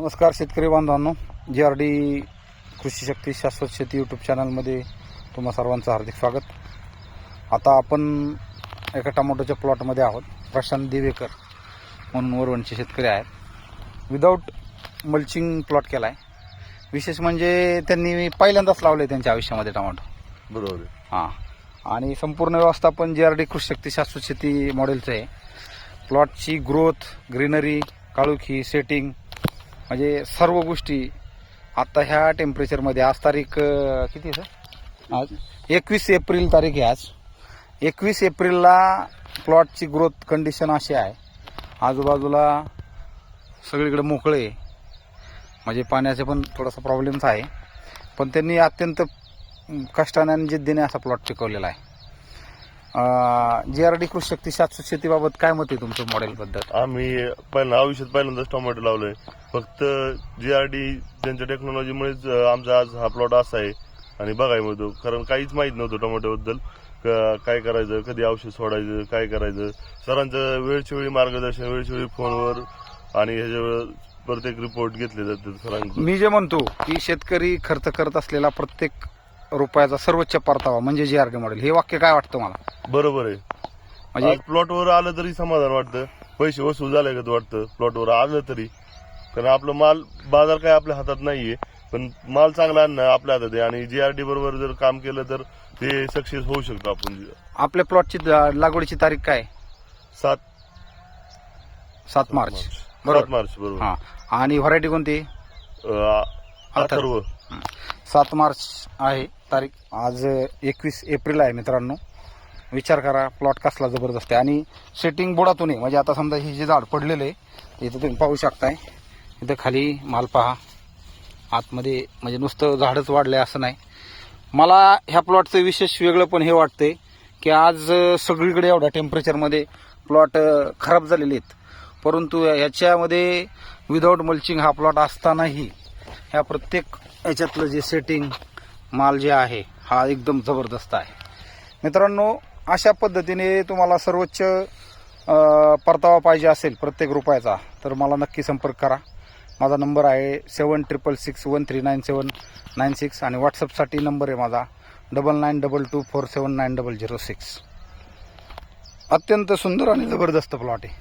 नमस्कार शेतकरी बांधवांनो. जी आर डी कृषी शक्ती शाश्वत शेती यूट्यूब चॅनलमध्ये तुम्हा सर्वांचं हार्दिक स्वागत. आता आपण एका टमाटोच्या प्लॉटमध्ये आहोत. प्रशांत दिवेकर म्हणून वरवणचे शेतकरी आहेत. विदाऊट मल्चिंग प्लॉट केला आहे विशेष म्हणजे त्यांनी पहिल्यांदाच लावले त्यांच्या आयुष्यामध्ये टमाटो. बरोबर. हां. आणि संपूर्ण व्यवस्थापन जी आर डी कृषी शक्ती शाश्वत शेती मॉडेलचं आहे. प्लॉटची ग्रोथ ग्रीनरी काळुखी सेटिंग म्हणजे सर्व गोष्टी आत्ता ह्या टेम्परेचरमध्ये आज तारीख किती आहे सर? आज एकवीस एप्रिल तारीख आहे आज. एकवीस एप्रिलला प्लॉटची ग्रोथ कंडिशन अशी आहे. आजूबाजूला सगळीकडे मोकळे म्हणजे पाण्याचे पण थोडासा प्रॉब्लेम्स आहे. पण त्यांनी अत्यंत कष्टाने जिद्दीने असा प्लॉट पिकवलेला आहे. जी आर डी कृषी शक्ती शाश्वत शेतीबाबत काय मत आहे तुमचं मॉडेलबद्दल आम्ही पहिल्यांदा आयुष्यात पहिल्यांदाच टोमॅटो लावलोय. फक्त जी आर डी त्यांच्या टेक्नॉलॉजीमुळेच आमचा आज हा प्लॉट असा आहे. आणि बघाय मिळतो. कारण काहीच माहीत नव्हतं टोमॅटोबद्दल. काय करायचं कधी औषध सोडायचं काय करायचं. सरांचं वेळच्या वेळी मार्गदर्शन वेळच्या वेळी फोनवर आणि ह्याच्यावर प्रत्येक रिपोर्ट घेतले जातात सरांकडून मी जे म्हणतो की शेतकरी खर्च करत असलेला प्रत्येक रुपयाचा सर्वोच्च परतावा म्हणजे जी आर डी मॉडेल हे वाक्य काय वाटतं मला बरोबर आहे. म्हणजे आज प्लॉटवर आलं तरी समाधान वाटतं. पैसे वसूल झाले का वाटतं? प्लॉटवर आलं तरी. कारण आपलं माल बाजार काय आपल्या हातात नाहीये. पण माल चांगला आणणं आपल्या हातात आहे. आणि जीआरडी बरोबर जर काम केलं तर ते सक्सेस होऊ शकतो आपण. आपल्या प्लॉटची लागवडीची तारीख काय? सात सात मार्च. सात बरोबर. मार्च बरोबर. हा. आणि व्हरायटी कोणती? अं, अथर्व. सात मार्च आहे. तारीख आज एकवीस एप्रिल आहे मित्रांनो. विचार करा प्लॉट कसला जबरदस्त आहे. आणि सेटिंग बोर्डातून आहे म्हणजे आता समजा हे जे झाड पडलेलं आहे इथं तुम्ही पाहू शकताय. इथं खाली माल पहा. आतमध्ये म्हणजे नुसतं झाडच वाढलंय असं नाही. मला ह्या प्लॉटचं विशेष वेगळं पण हे वाटतंय की आज सगळीकडे एवढ्या टेम्परेचरमध्ये प्लॉट खराब झालेले आहेत. परंतु ह्याच्यामध्ये विदाऊट मल्चिंग हा प्लॉट असतानाही ह्या प्रत्येक याच्यातलं जे सेटिंग माल जे आहे हा एकदम जबरदस्त आहे. मित्रांनो अशा पद्धतीने तुम्हाला सर्वोच्च परतावा पाहिजे असेल प्रत्येक रुपयाचा तर मला नक्की संपर्क करा. माझा नंबर आहे seven triple six one three nine seven nine six आणि व्हॉट्सअपसाठी नंबर आहे माझा double nine double two four seven nine double zero six. अत्यंत सुंदर आणि जबरदस्त प्लॉट आहे.